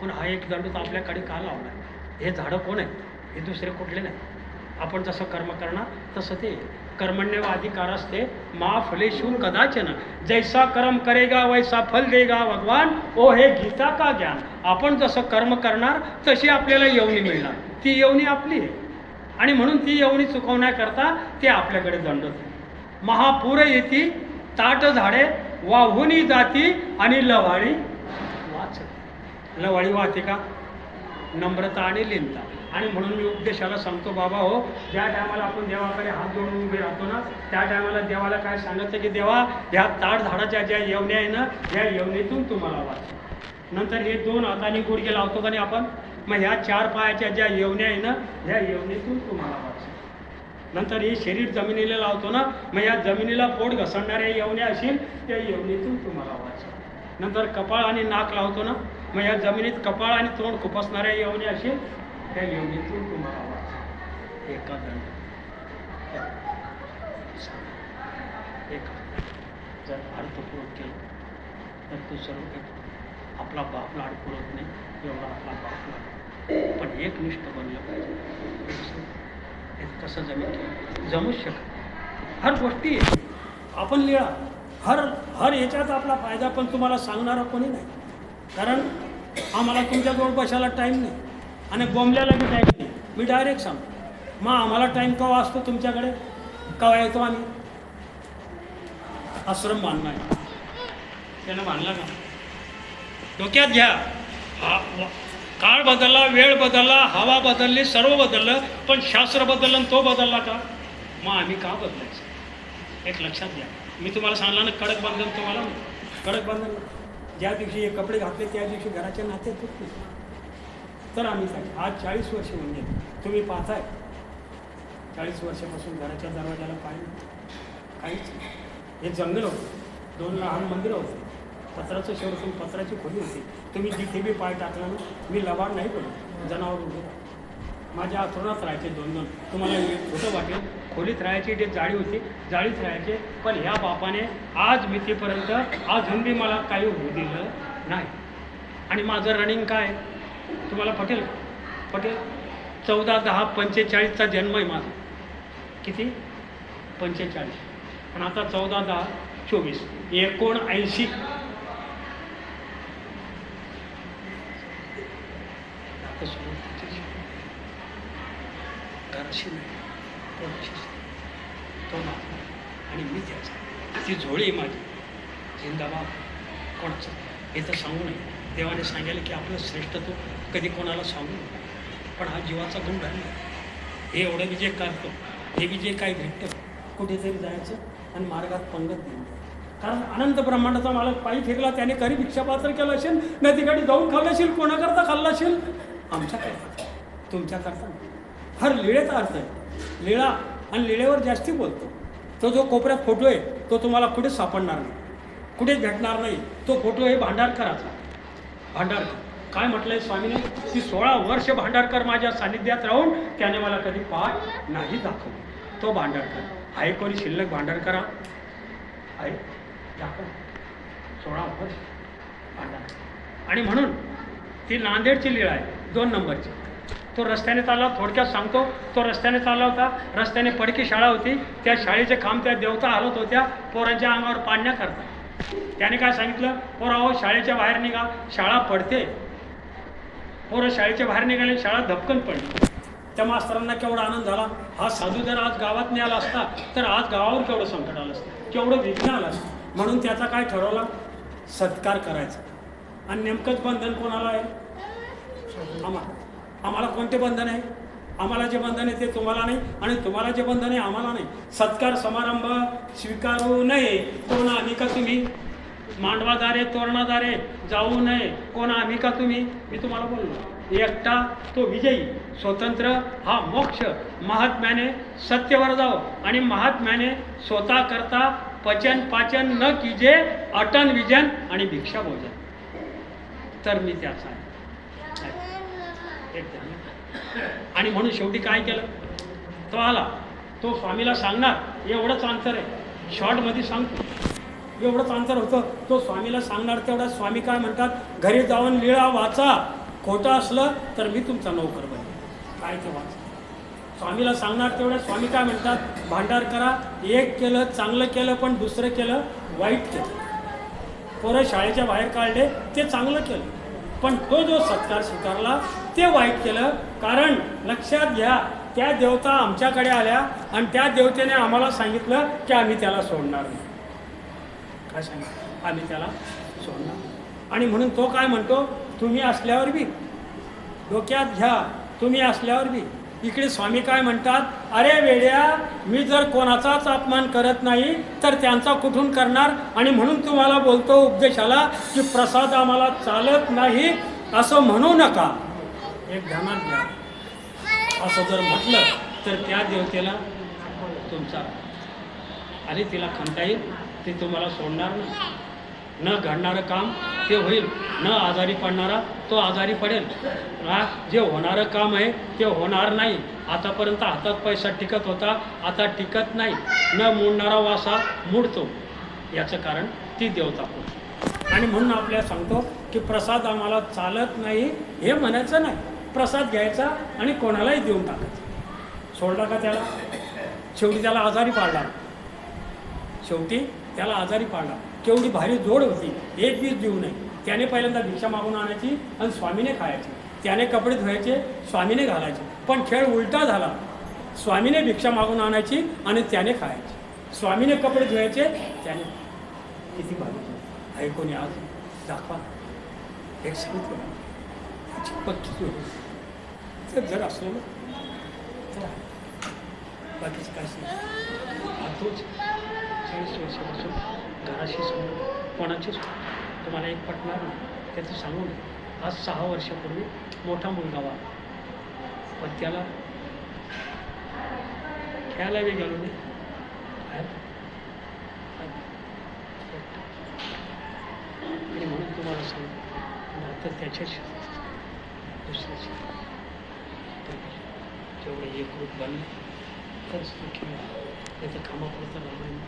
आपण हा एक दंड तर आपल्याकडे का लावला हे झाडं कोण आहे हे दुसरे कुठले नाही. आपण जसं कर्म करणार तसं ते. कर्मण्य अधिकार असते मा फलेशून कदाचन. जैसा कर्म करेगा वैसा फल देगा भगवान. ओ हे गीता का ज्ञान? आपण जसं कर्म करणार तशी आपल्याला यवनी मिळणार. ती यवनी आपली आहे. आणि म्हणून ती यवनी चुकवण्याकरता ते आपल्याकडे दंडत महापूर येती ताट झाडे वाहुनी जाती आणि लवाणी लवाळी वाहते का? नम्रता आणि लिनता. आणि म्हणून मी उपदेशाला सांगतो बाबा हो ज्या टायमाला आपण देवाकडे हात जोडून उभे राहतो ना त्या टायमाला देवाला काय सांगायचं की देवा ह्या ताड झाडाच्या ज्या येवण्या आहे ना या येवणीतून तुम्हाला वाच. नंतर हे दोन हाताने गुडघे लावतो का नाही आपण? मग ह्या चार पायाच्या ज्या येवण्या आहे ना ह्या येवणीतून तुम्हाला वाच. नंतर हे शरीर जमिनीला लावतो ना मग या जमिनीला पोट घसरणाऱ्या येवण्या असेल त्या येवणीतून तुम्हाला वाच. नंतर कपाळ आणि नाक लावतो ना मग या जमिनीत कपाळ आणि तोंड खुपसणाऱ्या येवण्या असे त्या येवणीतून तुम्हाला वाच एका दंड. एक जर अर्थपूर्वक केलं तर तू सर्व आपला बाप लाड पुरत नाही एवढा आपला बाप लाड. पण एक निष्ठ बनलं पाहिजे. कसं- जमेल? जमूच शकत हर गोष्टी आपण लिहा. हर हर याच्यात आपला फायदा पण तुम्हाला सांगणारा कोणी नाही. कारण आम्हाला तुमच्याजवळ बसायला टाईम नाही. आणि बोंबल्याला बी टाईम नाही. मी डायरेक्ट सांगतो. मग आम्हाला टाईम केव्हा असतो तुमच्याकडे? केव्हा येतो आम्ही? आश्रम बांधणं आहे. त्यानं बांधला का? डोक्यात घ्या. हा काळ बदलला वेळ बदलला हवा बदलली सर्व बदललं पण शास्त्र बदललं आणि तो बदलला का? मग आम्ही का बदलायचं? एक लक्षात घ्या. मी तुम्हाला सांगला ना कडक बंधन तुम्हाला कडक बंधन ज्या दिवशी हे कपडे घातले त्या दिवशी घराचे नाते तुटले. तर आम्ही सांग आज चाळीस वर्ष म्हणजे तुम्ही पाहताय. चाळीस वर्षापासून घराच्या दरवाजाला पाणी काहीच हे जंगल होतं. दोन लहान मंदिरं होते. पत्राचं शेवटून पत्राची खोली होती. तुम्ही जिथे बी पाय टाकला ना मी लबाड नाही पडलो. जनावर उभे राहा. माझ्या आथरुणात राहायचे दोन दोन. तुम्हाला खोटं वाटेल. खोलीत राहायची जे जाळी होती जाळीत राहायचे. पण ह्या बापाने आज मितीपर्यंत अजून बी मला काही होऊ दिलं नाही. आणि माझं रनिंग काय? तुम्हाला पटेल पटेल? चौदा दहा पंचेचाळीसचा जन्म आहे माझा. किती? पंचेचाळीस. पण आता चौदा दहा चोवीस. एकोणऐंशी. आता नाही तो माझा आणि मी त्याचा ती झोळी आहे माझी. जिंदाबाद कोणाचं? हे तर सांगू नये. देवाने सांगितलं की आपलं श्रेष्ठत्व कधी कोणाला सांगू नये. पण हा जीवाचा गुण आहे. हे एवढं मी जे करतो हे मी जे काही भेटतं कुठेतरी जायचं आणि मार्गात पंगत देणं. कारण अनंत ब्रह्मांडाचा मालक पायी फिरला त्याने घरी भिक्षापात्र केलं असेल नाही तिकडे जाऊन खाल्लं असेल कोणाकरता खाल्लं असेल? आमच्याकरता. तुमच्याकरता फार हर लिळेचा अर्थ आहे. लिळा आणि लिळेवर जास्ती बोलतो तो जो कोपऱ्यात फोटो आहे तो तुम्हाला कुठेच सापडणार नाही. कुठेच भेटणार नाही. तो फोटो आहे भांडारकराचा. भांडारकर. काय म्हटलंय स्वामीने? की सोळा वर्ष भांडारकर माझ्या सानिध्यात राहून त्याने मला कधी पाठ नाही दाखवला. तो भांडारकर. आहे कोणी शिल्लक भांडारकरा? आहे दाखव. सोळा वर्ष भांडारकर. आणि म्हणून ती नांदेडची लीळ आहे दोन नंबरची. तो रस्त्याने चालला थोडक्यात सांगतो तो रस्त्याने चालला होता. रस्त्याने पडकी शाळा होती. त्या शाळेचे काम त्या देवता हलत होत्या. पोरांच्या अंगावर पाडण्याकरता त्याने काय सांगितलं? पोराहो शाळेच्या बाहेर निघा. शाळा पडते. पोरं शाळेच्या बाहेर निघाले. शाळा धपकन पडली. त्या मास्तरांना केवढा आनंद झाला. हा साधू जर आज गावात नाही आला असता तर आज गावावर केवढं संकट आलं असतं? केवढं विघ्न आलं असतं? म्हणून त्याचा काय ठरवला? सत्कार करायचा. आणि नेमकंच बंधन कोणाला आहे? आम्हाला आम्हाला कोणते बंधन आहे? आम्हाला जे बंधन आहे ते तुम्हाला नाही आणि तुम्हाला जे बंधन आहे आम्हाला नाही. सत्कार समारंभ स्वीकारू नये. कोण आम्ही का तुम्ही? मांडवादारे तोरणादारे जाऊ नये. कोण आम्ही का तुम्ही? मी तुम्हाला बोललो. एकटा तो विजयी. स्वतंत्र हा मोक्ष. महात्म्याने सत्यवर जाओ आणि महात्म्याने स्वतः करता पचन पाचन न किजे अटन विजन आणि भिक्षा भोजन. तर मी त्याचा आहे. आणि म्हणून शेवटी काय केलं? तो आला. तो स्वामीला सांगणार एवढंच आन्सर आहे. शॉर्टमध्ये सांगतो. एवढंच आन्सर होतं. तो स्वामीला सांगणार तेवढा स्वामी काय म्हणतात? घरी जाऊन लिळा वाचा. खोटं असलं तर मी तुमचा नोकर बनेन. काय ते वाच? स्वामीला सांगणार तेवढं स्वामी काय म्हणतात? भांडार करा. एक केलं चांगलं केलं पण दुसरं केलं वाईट केलं. पोरं शाळेच्या बाहेर काढले ते चांगलं केलं. पण तो जो सत्कार स्वीकारला ते वाईट केलं. कारण लक्षात घ्या त्या देवता आमच्याकडे आल्या आणि त्या देवतेने आम्हाला सांगितलं की आम्ही त्याला सोडणार नाही. काय सांगितलं? आम्ही त्याला सोडणार आणि म्हणून तो काय म्हणतो? तुम्ही असल्यावर बी. डोक्यात घ्या तुम्ही असल्यावर बी. इकडे स्वामी काय म्हणतात? अरे वेड्या मी जर कोणाचाच अपमान करत नाही तर त्यांचा कुठून करणार? आणि म्हणून तुम्हाला बोलतो उपदेशाला की प्रसाद आम्हाला चालत नाही असं म्हणू नका. एक ध्यानात घ्या. असं जर म्हटलं तर त्या देवतेला तुमचा आणि तिला खंता येईल? ती तुम्हाला सोडणार नाही. न घडणारं काम ते होईल. न आजारी पडणारा तो आजारी पडेल. जे होणारं काम आहे ते होणार नाही. आतापर्यंत हातात पैसा टिकत होता आता टिकत नाही. न मोडणारा वासा मोडतो. याचं कारण ती देवता आणि म्हणून आपल्याला सांगतो की प्रसाद आम्हाला चालत नाही हे म्हणायचं नाही. प्रसाद घ्यायचा आणि कोणालाही देऊन टाकायचा. सोडला का त्याला? शेवटी त्याला आजारी पाडला. शेवटी त्याला आजारी पाडला. केवढी भारी जोड होती. एक वीस देऊ नये. त्याने पहिल्यांदा भिक्षा मागून आणायची आणि स्वामीने खायची. त्याने कपडे धुवायचे स्वामीने घालायचे. पण खेळ उलटा झाला. स्वामीने भिक्षा मागून आणायची आणि त्याने खायची. स्वामीने कपडे धुवायचे त्याने किती भारी. ऐकून आज दाखवा. एक सांगितलं पक्की जोड तर जर असलं ना बाकीच आहे. बाकीचं चाळीस वर्षापासून घराशी समोर कोणाचीच तुम्हाला एक पटणार नाही त्याचं सांगून आज सहा वर्षापूर्वी मोठा मुलगा वा पण त्याला खेळायला बी गेलो नाही आणि म्हणून तुम्हाला सांगू नातं त्याच्याशी दुसऱ्याचे तेवढं एकरूप बनलं तर सुखी नाही तर कामापुरतं रामायण